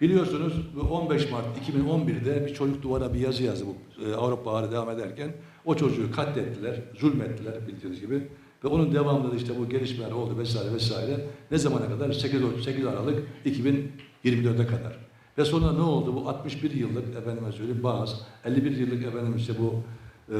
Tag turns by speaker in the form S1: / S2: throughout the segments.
S1: Biliyorsunuz bu 15 Mart 2011'de bir çocuk duvara bir yazı yazdı bu e, Avrupa Baharı devam ederken. O çocuğu katlettiler, zulmettiler bildiğiniz gibi. Ve onun devamında da işte bu gelişmeler oldu vesaire vesaire. Ne zamana kadar? 8, O- 8 Aralık 2024'e kadar. Ve sonra ne oldu? Bu 61 yıllık efendime söyleyeyim Bağız, 51 yıllık efendim işte bu e,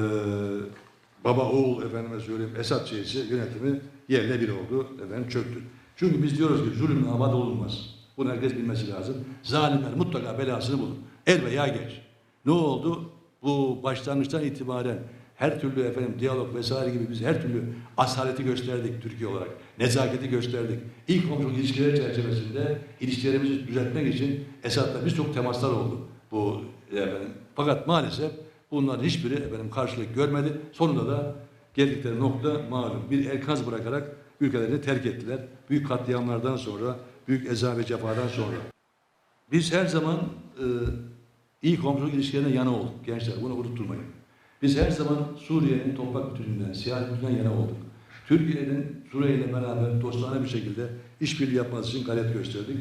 S1: baba oğul efendime söyleyeyim Esad şeysi yönetimi yerle bir oldu efendim çöktü. Çünkü biz diyoruz ki zulümle abad olunmaz. Bunu herkes bilmesi lazım. Zalimler mutlaka belasını bulur. Er veya geç. Ne oldu? Bu başlangıçtan itibaren her türlü efendim diyalog vesaire gibi biz her türlü asaleti gösterdik Türkiye olarak. Nezaketi gösterdik. İlk komşuluk ilişkileri çerçevesinde ilişkilerimizi düzeltmek için Esad'la birçok temaslar oldu. Bu efendim. Fakat maalesef bunların hiçbiri efendim karşılık görmedi. Sonunda da geldikleri nokta malum. Bir elkaz bırakarak ülkelerini terk ettiler. Büyük katliamlardan sonra, büyük eza ve cefadan sonra. Biz her zaman e, iyi komşuluk ilişkilerine yana olduk gençler. Bunu unutturmayın. Biz her zaman Suriye'nin toprak bütünlüğünden, siyasi bütünlüğünden yana olduk. Türkiye'nin Suriye ile beraber dostane bir şekilde işbirliği yapması için gayret gösterdik.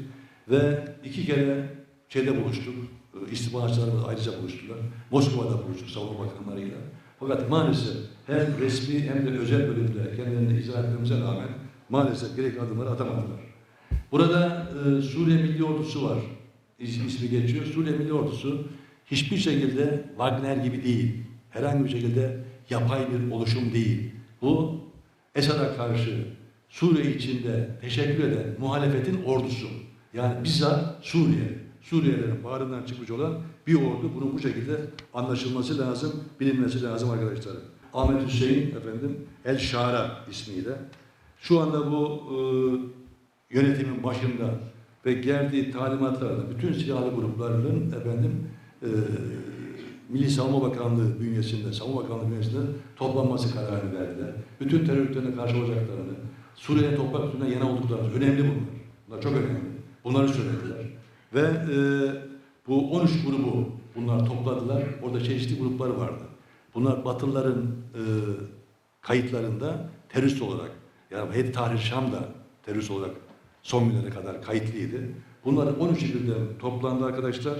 S1: Ve iki kere şeyde buluştuk. E, İstihbaratçılarımız ayrıca buluştular. Moskova'da buluştuk savunma bakanlarıyla. Fakat maalesef hem resmi hem de özel bölümde kendilerini izah etmemize rağmen maalesef gerekli adımları atamadılar. Burada e, Suriye Milli Ordusu var. İs- ismi geçiyor. Suriye Milli Ordusu hiçbir şekilde Wagner gibi değil. Herhangi bir şekilde yapay bir oluşum değil. Bu Esad'a karşı Suriye içinde teşekkür eden muhalefetin ordusu. Yani bizzat Suriye. Suriyelilerin bağrından çıkmış olan bir ordu. Bunun bu şekilde anlaşılması lazım, bilinmesi lazım arkadaşlar. Ahmet Hüseyin efendim El Şara ismiyle. Şu anda bu e, yönetimin başında ve geldiği talimatlarla bütün silahlı grupların efendim e, Milli Savunma Bakanlığı bünyesinde, Savunma Bakanlığı bünyesinde toplanması kararını verdiler. Bütün terör örgütlerine karşı olacaklarını, Suriye toprak bütünlüğüne yana olduklarını, önemli bunlar. Bunlar çok önemli. Bunları söylediler. Ve e, bu 13 grubu bunlar topladılar. Orada çeşitli gruplar vardı. Bunlar Batılıların e, kayıtlarında terörist olarak, yani Hedi Tahrir Şam terörist olarak son günlere kadar kayıtlıydı. Bunlar 13 birden toplandı arkadaşlar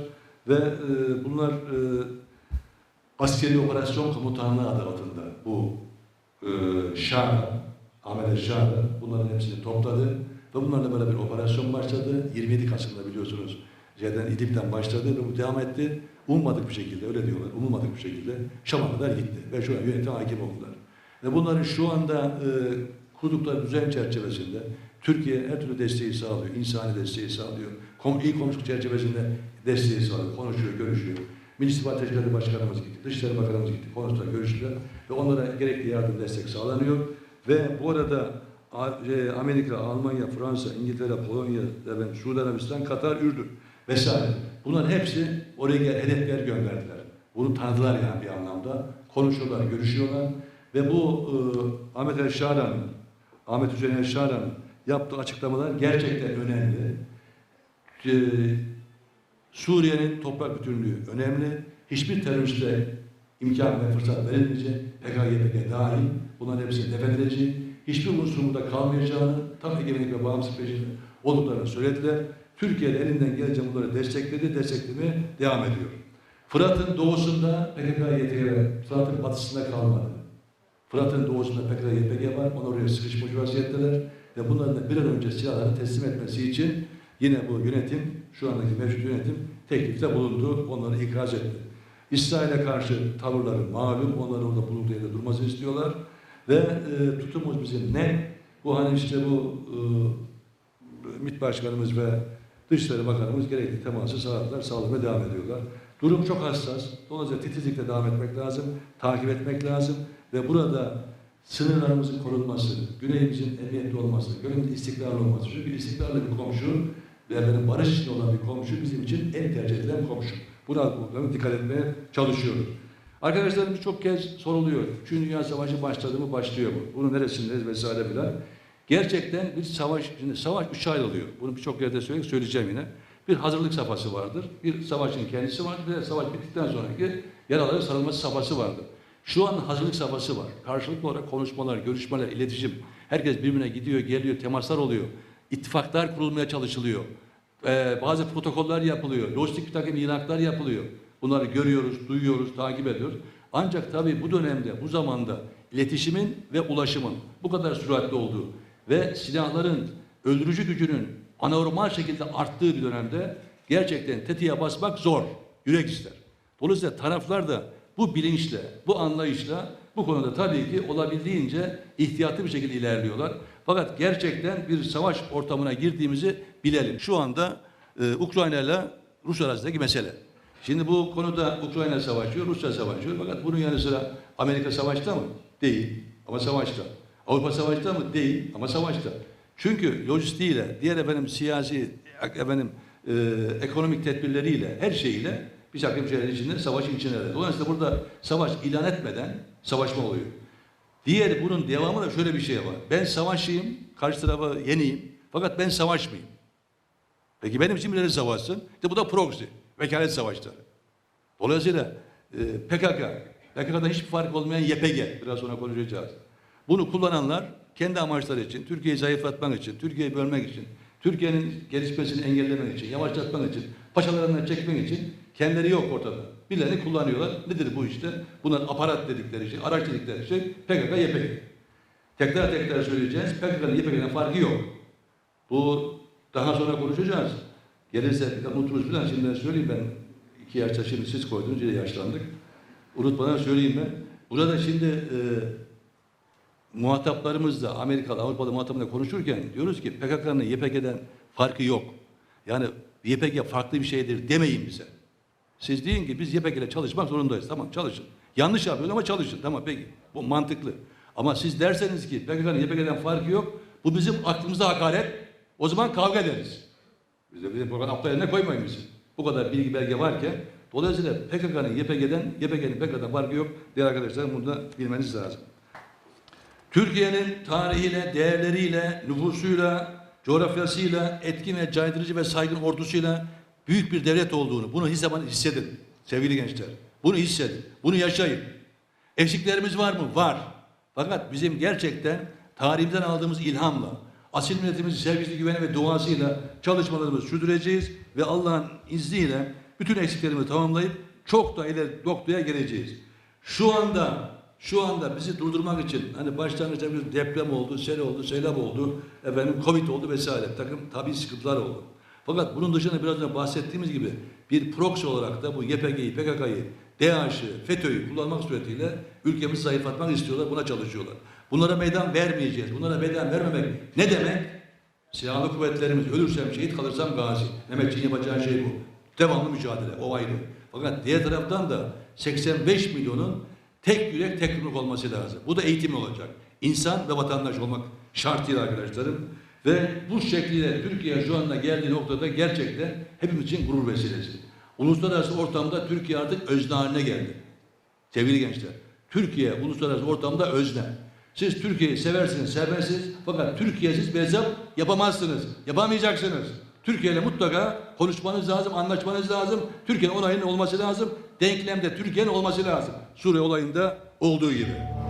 S1: ve e, bunlar e, askeri operasyon komutanlığı adı altında bu e, Şah'a, Ahmet Şah'a bunların hepsini topladı ve bunlarla beraber operasyon başladı. 27 Kasım'da biliyorsunuz Zeden İdlib'den başladı ve bu devam etti. Ummadık bir şekilde, öyle diyorlar, umulmadık bir şekilde Şam'a kadar gitti ve şu an yönetime hakim oldular. Ve bunların şu anda e, kurdukları düzen çerçevesinde Türkiye her türlü desteği sağlıyor, insani desteği sağlıyor. Kom iyi çerçevesinde desteği sağlıyor, konuşuyor, görüşüyor. Milli İstihbarat Teşkilatı Başkanımız gitti, Dışişleri Bakanımız gitti, konuştular, görüştüler ve onlara gerekli yardım, destek sağlanıyor. Ve bu arada e, Amerika, Almanya, Fransa, İngiltere, Polonya, efendim, Suudi Arabistan, Katar, Ürdün vesaire. Bunların hepsi oraya hedefler gönderdiler. Bunu tanıdılar yani bir anlamda. Konuşuyorlar, görüşüyorlar. Ve bu e, Ahmet El Şaran'ın, Ahmet Hüseyin El Şaran'ın yaptığı açıklamalar gerçekten önemli. E, Suriye'nin toprak bütünlüğü önemli. Hiçbir teröriste imkan ve fırsat verilmeyecek. PKK dahil. Bunların hepsini def edilecek. Hiçbir unsurun kalmayacağını, tam egemenlik ve bağımsız peşinde olduklarını söylediler. Türkiye de elinden gelince bunları destekledi, desteklemeye devam ediyor. Fırat'ın doğusunda PKK var. Fırat'ın batısında kalmadı. Fırat'ın doğusunda PKK YPG var. Onlar oraya sıkışmış vaziyetteler. Ve bunların bir an önce silahlarını teslim etmesi için yine bu yönetim, şu andaki mevcut yönetim teklifte bulundu. Onları ikaz etti. İsrail'e karşı tavırları malum. Onların orada bulunduğu yerde durmasını istiyorlar. Ve e, tutumumuz bizim ne? Bu hani işte bu e, MİT Başkanımız ve Dışişleri Bakanımız gerekli teması sağladılar, sağlamaya devam ediyorlar. Durum çok hassas. Dolayısıyla titizlikle devam etmek lazım, takip etmek lazım ve burada sınırlarımızın korunması, güneyimizin emniyetli olması, gönlümüzün istikrarlı olması. Çünkü istikrarlı bir komşu ve barış içinde olan bir komşu bizim için en tercih edilen komşu. Buna bu- dikkat etmeye çalışıyoruz. Arkadaşlar birçok kez soruluyor. Üçüncü Dünya Savaşı başladı mı başlıyor mu? Bunun neresindeyiz vesaire filan. Gerçekten bir savaş, şimdi savaş üç ayrılıyor. Bunu birçok yerde söyleyeceğim yine. Bir hazırlık safhası vardır. Bir savaşın kendisi vardır. Bir de savaş bittikten sonraki yaraların sarılması safhası vardır. Şu an hazırlık safhası var. Karşılıklı olarak konuşmalar, görüşmeler, iletişim. Herkes birbirine gidiyor, geliyor, temaslar oluyor. İttifaklar kurulmaya çalışılıyor. Ee, bazı protokoller yapılıyor. Lojistik bir takım ilanlar yapılıyor. Bunları görüyoruz, duyuyoruz, takip ediyoruz. Ancak tabii bu dönemde, bu zamanda iletişimin ve ulaşımın bu kadar süratli olduğu ve silahların öldürücü gücünün anormal şekilde arttığı bir dönemde gerçekten tetiğe basmak zor, yürek ister. Dolayısıyla taraflar da bu bilinçle, bu anlayışla bu konuda tabii ki olabildiğince ihtiyatlı bir şekilde ilerliyorlar. Fakat gerçekten bir savaş ortamına girdiğimizi bilelim. Şu anda e, Ukrayna ile Rus arasındaki mesele. Şimdi bu konuda Ukrayna savaşıyor, Rusya savaşıyor. Fakat bunun yanı sıra Amerika savaşta mı? Değil ama savaşta. Avrupa savaşta mı? Değil ama savaşta. Çünkü lojistiğiyle, diğer efendim siyasi, efendim e, ekonomik tedbirleriyle, her şeyiyle bir takım şeyler içinde, savaşın içinde. Dolayısıyla burada savaş ilan etmeden savaşma oluyor. Diğer bunun devamı da şöyle bir şey var. Ben savaşayım, karşı tarafa yeneyim. Fakat ben savaşmayayım. Peki benim için birileri savaşsın. İşte bu da proxy, vekalet savaşları. Dolayısıyla e, PKK, PKK'da hiçbir fark olmayan YPG, biraz sonra konuşacağız. Bunu kullananlar kendi amaçları için, Türkiye'yi zayıflatmak için, Türkiye'yi bölmek için, Türkiye'nin gelişmesini engellemek için, yavaşlatmak için, paçalarından çekmek için kendileri yok ortada. Birilerini kullanıyorlar. Nedir bu işte? Bunlar aparat dedikleri şey, araç dedikleri şey PKK, YPG. Tekrar tekrar söyleyeceğiz. PKK'nın YPG'den farkı yok. Bu daha sonra konuşacağız. Gelirse unuturuz falan. Şimdi söyleyeyim ben iki yaşta şimdi siz koydunuz yine yaşlandık. Unutmadan söyleyeyim ben. Burada şimdi e, muhataplarımızla Amerikalı, Avrupalı muhataplarla konuşurken diyoruz ki PKK'nın YPG'den farkı yok. Yani YPG farklı bir şeydir demeyin bize. Siz deyin ki biz YPG ile çalışmak zorundayız. Tamam çalışın. Yanlış yapıyorsun ama çalışın. Tamam peki. Bu mantıklı. Ama siz derseniz ki PKK'nın YPG'den farkı yok. Bu bizim aklımıza hakaret. O zaman kavga ederiz. Biz de bizim program aptal yerine koymayın bizi. Bu kadar bilgi belge varken dolayısıyla PKK'nın YPG'den, YPG'nin PKK'dan farkı yok. Diğer arkadaşlar bunu da bilmeniz lazım. Türkiye'nin tarihiyle, değerleriyle, nüfusuyla, coğrafyasıyla, etkin ve caydırıcı ve saygın ordusuyla büyük bir devlet olduğunu, bunu hiç zaman hissedin sevgili gençler. Bunu hissedin, bunu yaşayın. Eksiklerimiz var mı? Var. Fakat bizim gerçekten tarihimizden aldığımız ilhamla, asil milletimizin sevgisi, güveni ve duasıyla çalışmalarımızı sürdüreceğiz ve Allah'ın izniyle bütün eksiklerimizi tamamlayıp çok da ileri noktaya geleceğiz. Şu anda şu anda bizi durdurmak için hani başlangıçta bir deprem oldu, sel oldu, selam oldu, efendim Covid oldu vesaire. Takım tabii sıkıntılar oldu. Fakat bunun dışında biraz önce bahsettiğimiz gibi bir proxy olarak da bu YPG'yi, PKK'yı, DAEŞ'ı, FETÖ'yü kullanmak suretiyle ülkemizi zayıflatmak istiyorlar, buna çalışıyorlar. Bunlara meydan vermeyeceğiz. Bunlara meydan vermemek ne demek? Silahlı kuvvetlerimiz ölürsem şehit kalırsam gazi. Mehmetçiğin yapacağı şey bu. Devamlı mücadele, o ayrı. Fakat diğer taraftan da 85 milyonun tek yürek, tek yumruk olması lazım. Bu da eğitim olacak. İnsan ve vatandaş olmak şartıyla arkadaşlarım. Ve bu şekliyle Türkiye şu anda geldiği noktada gerçekten hepimiz için gurur vesilesi. Uluslararası ortamda Türkiye artık özne haline geldi. Sevgili gençler, Türkiye uluslararası ortamda özne. Siz Türkiye'yi seversiniz, sevmezsiniz fakat Türkiye'siz bir hesap yapamazsınız, yapamayacaksınız. Türkiye ile mutlaka konuşmanız lazım, anlaşmanız lazım. Türkiye'nin onayının olması lazım. Denklemde Türkiye'nin olması lazım. Suriye olayında olduğu gibi.